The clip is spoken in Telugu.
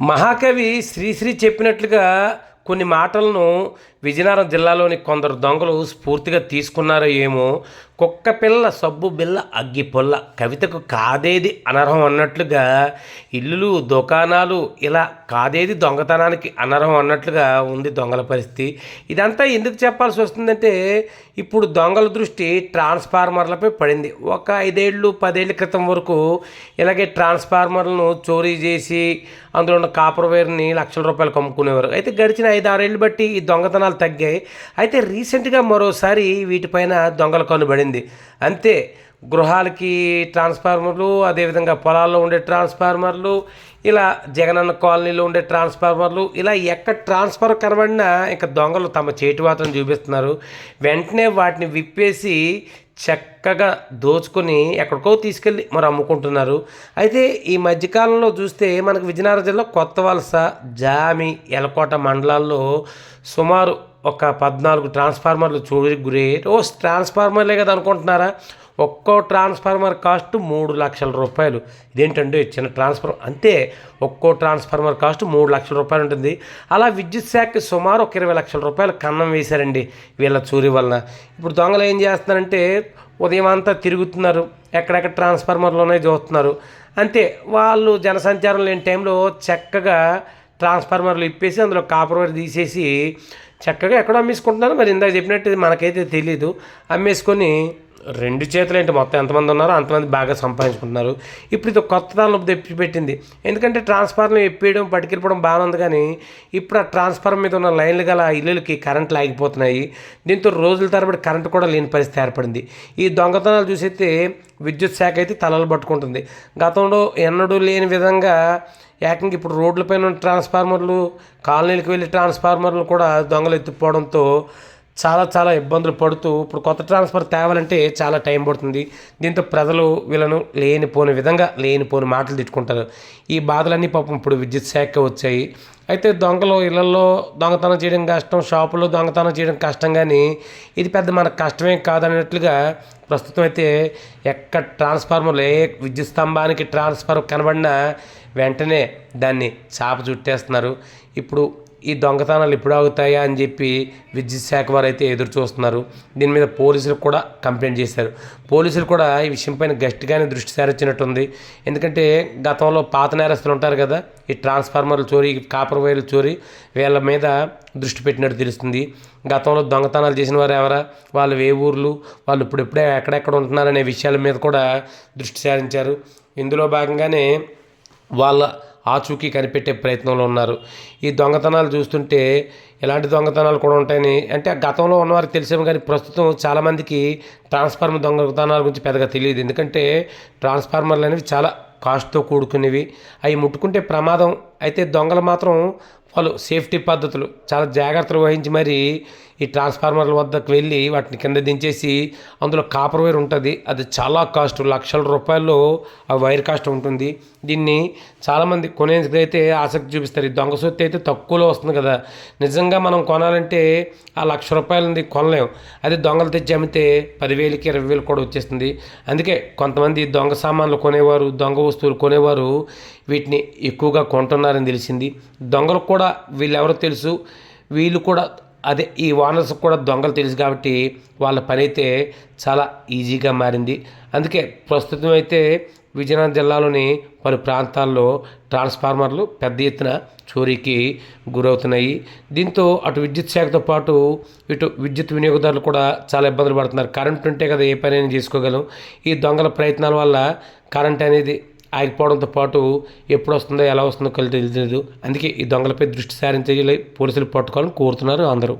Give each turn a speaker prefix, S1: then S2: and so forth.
S1: మహాకవి శ్రీశ్రీ చెప్పినట్లుగా కొన్ని మాటలను విజయనగరం జిల్లాలోని కొందరు దొంగలు స్ఫూర్తిగా తీసుకున్నారో ఏమో కుక్క పిల్ల సబ్బు బిల్ల అగ్గి పొల్ల కవితకు కాదేది అనర్హం అన్నట్లుగా ఇల్లులు దుకాణాలు ఇలా కాదేది దొంగతనానికి అనర్హం అన్నట్లుగా ఉంది దొంగల పరిస్థితి. ఇదంతా ఎందుకు చెప్పాల్సి వస్తుందంటే ఇప్పుడు దొంగల దృష్టి ట్రాన్స్ఫార్మర్లపై పడింది. ఒక ఐదేళ్ళు పదేళ్ళ క్రితం వరకు ఇలాగే ట్రాన్స్ఫార్మర్లను చోరీ చేసి అందులో ఉన్న కాపర్ వైర్ని లక్షల రూపాయలకు అమ్ముకునేవారు అయితే గడిచిన ఐదు ఆరేళ్ళు బట్టి ఈ దొంగతనాలు తగ్గాయి. అయితే రీసెంట్గా మరోసారి వీటిపైన దొంగల కనుబడింది అంతే గృహాలకి ట్రాన్స్ఫార్మర్లు అదేవిధంగా పొలాల్లో ఉండే ట్రాన్స్ఫార్మర్లు ఇలా జగనన్న కాలనీలో ఉండే ట్రాన్స్ఫార్మర్లు ఇలా ఎక్కడ ట్రాన్స్ఫర్ కనబడినా ఇంకా దొంగలు తమ చేతివాతం చూపిస్తున్నారు. వెంటనే వాటిని విప్పేసి చక్కగా దోచుకొని ఎక్కడికో తీసుకెళ్ళి మరి అమ్ముకుంటున్నారు. అయితే ఈ మధ్యకాలంలో చూస్తే మనకు విజయనగరం జిల్లా కొత్త వలస జామి ఎలకోట మండలాల్లో సుమారు ఒక పద్నాలుగు ట్రాన్స్ఫార్మర్లు చూడి గురి ఓ ట్రాన్స్ఫార్మర్లే కదా అనుకుంటున్నారా? ఒక్కో ట్రాన్స్ఫార్మర్ కాస్ట్ మూడు లక్షల రూపాయలు. ఇదేంటంటే చిన్న ట్రాన్స్ఫార్మర్. అంతే ఒక్కో ట్రాన్స్ఫార్మర్ కాస్ట్ మూడు లక్షల రూపాయలు ఉంటుంది. అలా విద్యుత్ శాఖకి సుమారు ఒక ఇరవై లక్షల రూపాయలు కన్నం వేశారండి వీళ్ళ చూరి వలన. ఇప్పుడు దొంగలు ఏం చేస్తున్నారంటే ఉదయం అంతా తిరుగుతున్నారు. ఎక్కడెక్కడ ట్రాన్స్ఫార్మర్లు ఉన్నాయి చూస్తున్నారు. అంతే వాళ్ళు జనసంచారం లేని టైంలో చక్కగా ట్రాన్స్ఫార్మర్లు ఇప్పేసి అందులో కాపర్ వైర్ తీసేసి చక్కగా ఎక్కడో అమ్మేసుకుంటున్నారు మరి ఇందాక చెప్పినట్టు మనకైతే తెలీదు. అమ్మేసుకొని రెండు చేతులు ఏంటి? మొత్తం ఎంతమంది ఉన్నారో అంతమంది బాగా సంపాదించుకుంటున్నారు. ఇప్పుడు ఇది కొత్త దానిలో తెప్పిపెట్టింది. ఎందుకంటే ట్రాన్స్ఫార్మర్ ఎప్పేయడం పట్టుకెళ్ళిపోవడం బాగానే ఉంది కానీ ఇప్పుడు ఆ ట్రాన్స్ఫార్మర్ మీద ఉన్న లైన్లు గల ఇల్లులకి కరెంట్ లాగిపోతున్నాయి. దీంతో రోజుల తరబడి కరెంట్ కూడా లేని పరిస్థితి ఏర్పడింది. ఈ దొంగతనాలు చూసైతే విద్యుత్ శాఖ అయితే తలలు పట్టుకుంటుంది. గతంలో ఎన్నడూ లేని విధంగా ఏకంగా ఇప్పుడు రోడ్లపైన ఉన్న ట్రాన్స్ఫార్మర్లు కాలనీలకు వెళ్ళే ట్రాన్స్ఫార్మర్లు కూడా దొంగలు ఎత్తుకుపోవడంతో చాలా చాలా ఇబ్బందులు పడుతూ ఇప్పుడు కొత్త ట్రాన్స్ఫర్ తేవాలంటే చాలా టైం పడుతుంది. దీంతో ప్రజలు వీళ్ళను లేనిపోని విధంగా లేనిపోని మాటలు తిట్టుకుంటారు. ఈ బాధలన్నీ పాపం ఇప్పుడు విద్యుత్ శాఖ వచ్చాయి. అయితే దొంగలు ఇళ్ళలో దొంగతనం చేయడం కష్టం షాపులో దొంగతనం చేయడం కష్టం కానీ ఇది పెద్ద మనకు కష్టమే కాదన్నట్లుగా ప్రస్తుతం అయితే ఎక్కడ ట్రాన్స్ఫార్మర్లు ఏ విద్యుత్ స్తంభానికి ట్రాన్స్ఫర్ కనబడినా వెంటనే దాన్ని చాప చుట్టేస్తున్నారు. ఇప్పుడు ఈ దొంగతనాలు ఎప్పుడు ఆగుతాయా అని చెప్పి విద్యుత్ శాఖ వారు అయితే ఎదురు చూస్తున్నారు. దీని మీద పోలీసులు కూడా కంప్లైంట్ చేశారు. పోలీసులు కూడా ఈ విషయంపైన గట్టిగానే దృష్టి సారించినట్టుంది. ఎందుకంటే గతంలో పాత నేరస్తులు ఉంటారు కదా ఈ ట్రాన్స్ఫార్మర్లు చోరీ కాపర్ వైర్లు చోరీ వీళ్ళ మీద దృష్టి పెట్టినట్టు తెలుస్తుంది. గతంలో దొంగతనాలు చేసిన వారు ఎవరా? వాళ్ళు ఏ ఊర్లు? వాళ్ళు ఇప్పుడు ఎప్పుడే ఎక్కడెక్కడ ఉంటున్నారనే విషయాల మీద కూడా దృష్టి సారించారు. ఇందులో భాగంగానే వాళ్ళ ఆచూకీ కనిపెట్టే ప్రయత్నంలో ఉన్నారు. ఈ దొంగతనాలు చూస్తుంటే ఎలాంటి దొంగతనాలు కూడా ఉంటాయని అంటే గతంలో ఉన్నవారికి తెలిసేమో కానీ ప్రస్తుతం చాలామందికి ట్రాన్స్ఫార్మర్ దొంగతనాల గురించి పెద్దగా తెలియదు. ఎందుకంటే ట్రాన్స్ఫార్మర్లు అనేవి చాలా కాస్ట్తో కూడుకునేవి. అవి ముట్టుకుంటే ప్రమాదం. అయితే దొంగలు మాత్రం వాళ్ళు సేఫ్టీ పద్ధతులు చాలా జాగ్రత్తలు వహించి మరి ఈ ట్రాన్స్ఫార్మర్ల వద్దకు వెళ్ళి వాటిని కింద దించేసి అందులో కాపర్ వైర్ ఉంటుంది. అది చాలా కాస్ట్ లక్షల రూపాయల్లో ఆ వైర్ కాస్ట్ ఉంటుంది. దీన్ని చాలామంది కొనేందుకు అయితే ఆసక్తి చూపిస్తారు. ఈ దొంగ సొత్తు అయితే తక్కువలో వస్తుంది కదా. నిజంగా మనం కొనాలంటే ఆ లక్ష రూపాయలది కొనలేము అది దొంగలు తెచ్చి అమ్మితే పదివేలకి ఇరవై వేలు కూడా వచ్చేస్తుంది. అందుకే కొంతమంది దొంగ సామాన్లు కొనేవారు దొంగ వస్తువులు కొనేవారు వీటిని ఎక్కువగా కొంటున్నారని తెలిసింది. దొంగలకు కూడా వీళ్ళెవరో తెలుసు. వీళ్ళు కూడా అదే ఈ ఓనర్స్ కూడా దొంగలు తెలుసు కాబట్టి వాళ్ళ పని అయితే చాలా ఈజీగా మారింది. అందుకే ప్రస్తుతం అయితే విజయనగరం జిల్లాలోని పలు ప్రాంతాల్లో ట్రాన్స్ఫార్మర్లు పెద్ద ఎత్తున చోరీకి గురవుతున్నాయి. దీంతో అటు విద్యుత్ శాఖతో పాటు ఇటు విద్యుత్ వినియోగదారులు కూడా చాలా ఇబ్బందులు పడుతున్నారు. కరెంట్ ఉంటే కదా ఏ పనైనా చేసుకోగలం. ఈ దొంగల ప్రయత్నాల వల్ల కరెంట్ అనేది ఆగిపోవడంతో పాటు ఎప్పుడు వస్తుందో ఎలా వస్తుందో కలిసి తెలియదు అందుకే ఈ దొంగలపై దృష్టి సారించాలి పోలీసులు పట్టుకోవాలని కోరుతున్నారు అందరూ.